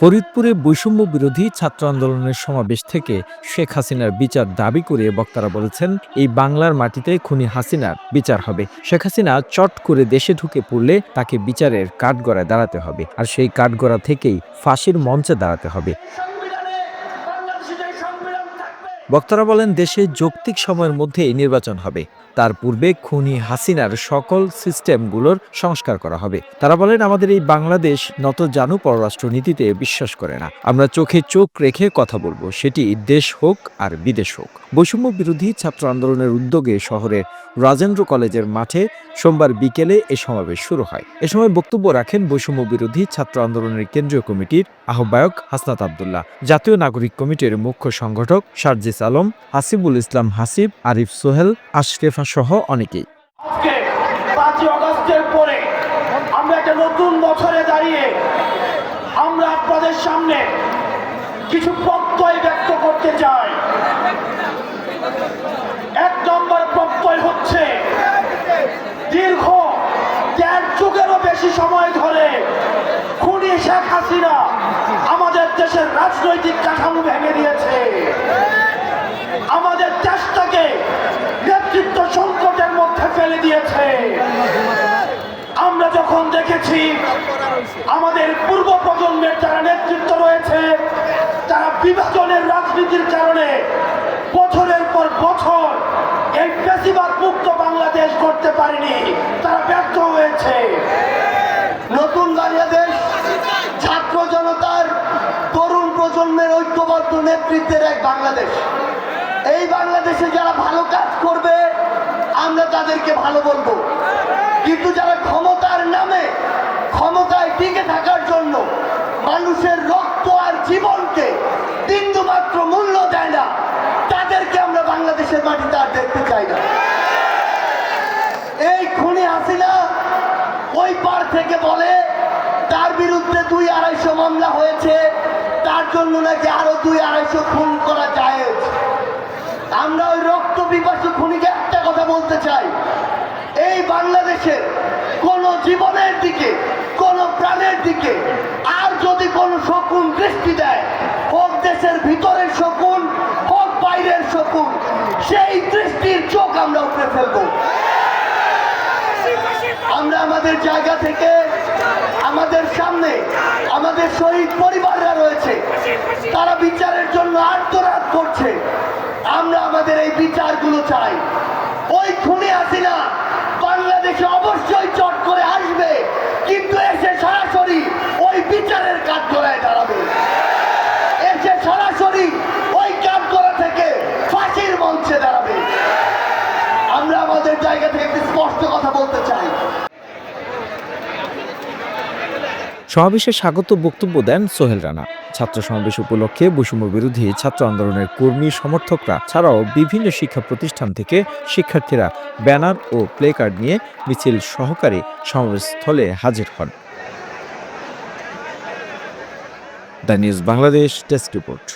ফরিদপুরে বৈষম্য বিরোধী ছাত্র আন্দোলনের সমাবেশ থেকে শেখ হাসিনার বিচার দাবি করে বক্তারা বলেছেন, এই বাংলার মাটিতে খুনি হাসিনার বিচার হবে। শেখ হাসিনা চট করে দেশে ঢুকে পড়লে তাকে বিচারের কাঠগড়ায় দাঁড়াতে হবে। আর সেই কাঠগড়া থেকেই ফাঁসির মঞ্চে দাঁড়াতে হবে। বক্তারা বলেন, দেশে যৌক্তিক সময়ের মধ্যেই নির্বাচন হবে। তার পূর্বে খুনি হাসিনার সকল সিস্টেমগুলোর সংস্কার করা হবে। তারা বলেন, আমাদের এই বাংলাদেশ নত জানু পররাষ্ট্রনীতিতে বিশ্বাস করে না। আমরা চোখে চোখ রেখে কথা বলব। সেটি দেশ হোক আর বিদেশ হোক। বৈষম্য বিরোধী ছাত্র আন্দোলনের উদ্যোগে শহরের রাজেন্দ্র কলেজের মাঠে সোমবার বিকেলে এ সমাবেশ শুরু হয়। এ সময় বক্তব্য রাখেন বৈষম্য বিরোধী ছাত্র আন্দোলনের কেন্দ্রীয় কমিটির আহ্বায়ক হাসনাত আবদুল্লাহ। জাতীয় নাগরিক কমিটির মুখ্য সংগঠক শারজিস আলম, হাসিবুল ইসলাম হাসিব, আরিফ সোহেল আশরেফা সহ অনেকেই। পাঁচই অগস্টের পরে আমরা একটা নতুন বছরে দাঁড়িয়ে আমরা আপনাদের সামনে কিছু প্রত্যয় ব্যক্ত করতে চাই। এক নম্বর প্রত্যয় হচ্ছে দীর্ঘ দেড় যুগেরও বেশি সময় ধরে খুনি শেখ হাসিনা দেশের রাজনৈতিক কাঠামো ভেঙে দিয়েছে। আমাদের দেশটাকে নেতৃত্ব সংকটের মধ্যে ফেলে দিয়েছে। আমরা যখন দেখেছি আমাদের পূর্ব প্রজন্মের যারা নেতৃত্ব রয়েছে, তারা বিভাজনের রাজনীতির কারণে বছরের পর বছর এই বেশিরভাগ মুক্ত বাংলাদেশ করতে পারেনি। তারা ব্যর্থ হয়েছে নতুন বাংলাদেশ ছাত্র জনতার তরুণ প্রজন্মের ঐক্যবদ্ধ নেতৃত্বের এক বাংলাদেশ। এই বাংলাদেশে যারা ভালো কাজ করবে, আমরা তাদেরকে ভালো বলব। কিন্তু যারা ক্ষমতার নামে, ক্ষমতায় টিকে থাকার জন্য মানুষের রক্ত আর জীবনকে বিন্দুমাত্র মূল্য দেয় না, তাদেরকে আমরা বাংলাদেশের মাটিতে আর দেখতে চাই না। এই খুনি হাসিনা ওই পার থেকে বলে, তার বিরুদ্ধে দুই আড়াইশো মামলা হয়েছে তার জন্য নাকি আরও দুই আড়াইশো খুন করা যায়। আমরা ওই রক্ত পিপাসু খুনিকে একটা কথা বলতে চাই। এই বাংলাদেশের কোন জীবনের দিকে, কোন প্রাণের দিকে আর যদি কোনো শকুন দৃষ্টি দেয়, হোক দেশের ভিতরের শকুন, হোক বাইরের শকুন, সেই দৃষ্টির চোখ আমরা উপরে ফেলব। আমরা আমাদের জায়গা থেকে আমাদের সামনে আমাদের শহীদ পরিবাররা রয়েছে। তারা বিচারের জন্য আত্মরাত করছে। আমরা আমাদের এই বিচারগুলো চাই। ওই খুনি আসিনা বাংলাদেশে অবশ্যই চট করে আসবে, কিন্তু এসে সরাসরি ওই বিচারের কাজ করায় দাঁড়াবে। এসে সরাসরি ওই কাজ করা থেকে ফাঁসির মঞ্চে দাঁড়াবে। আমরা আমাদের জায়গা থেকে একটি স্পষ্ট কথা বলতে চাই। সমাবেশে স্বাগত বক্তব্য দেন সোহেল রানা। ছাত্র সমাবেশ উপলক্ষে বৈষম্য বিরোধী ছাত্র আন্দোলনের কর্মী সমর্থকরা ছাড়াও বিভিন্ন শিক্ষা প্রতিষ্ঠান থেকে শিক্ষার্থীরা ব্যানার ও প্লে কার্ড নিয়ে মিছিল সহকারে সমাবেশস্থলে হাজির হন। The news Bangladesh desk report.